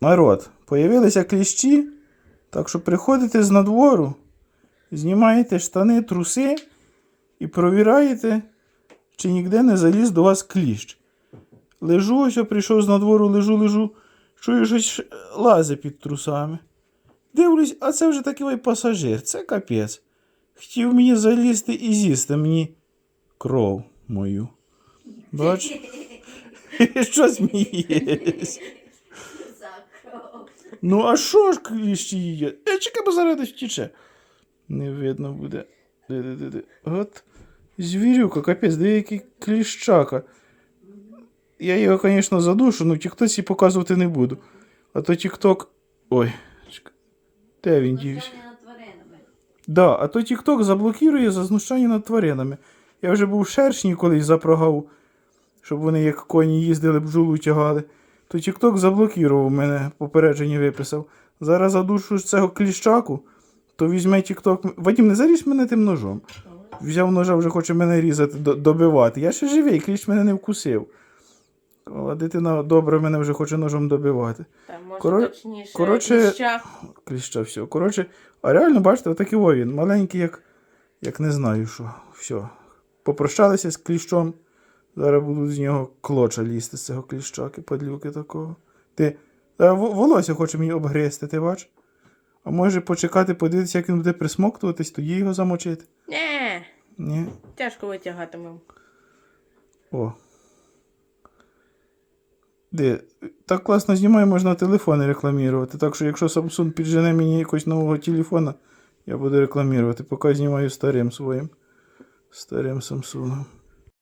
Народ, появилися кліщі, так що приходите з надвору, знімаєте штани, труси і провіраєте, чи ніде не заліз до вас кліщ. Лежу, ось я прийшов з надвору, лежу, лежу, чую, щось лазить під трусами. Дивлюсь, а це вже такий пасажир, це капець. Хотів мені залізти і з'їсти мені кров мою. Бач? Що смієш? Ну, а що ж кліщі їдять? Е, чекай, бо зараз десь втіче. Не видно буде. Де-де-де-де. От звірюка, капець, де який кліщака. Я його, звісно, задушу, але в тіктоці показувати не буду. А то тікток. Ой, чекай. Де він дівся? Да, а то TikTok заблокує за знущання над тваринами. Я вже був шершні колись запрогав, щоб вони як коні їздили, бджолу тягали. То TikTok заблокував мене, попередження виписав. Зараз задушу цього кліщаку, то візьме TikTok. Вадім, не заріж мене тим ножом. Взяв ножа, вже хоче мене різати, добивати. Я ще живий, кліщ мене не вкусив. А дитина добре мене вже хоче ножом добивати. Там, може, Коро- точніше, коротше, кліща. кліща все. Коротше, а реально, бачите, отакий воїн. Маленький, як, як не знаю що. Все. Попрощалися з кліщом. Зараз будуть з нього клоча лізти з цього кліщаки, падлюки такого. Ти. Волосся хоче мені обгризти, ти бач? А може почекати, подивитися, як він буде присмоктуватись, тоді його замочити. Не, Ні. тяжко витягатимемо. О. Де? Так класно знімає, можна телефони рекламувати. Так що якщо Samsung піджене мені якогось нового телефона, я буду рекламувати, поки знімаю старим своїм. Старим Samsung.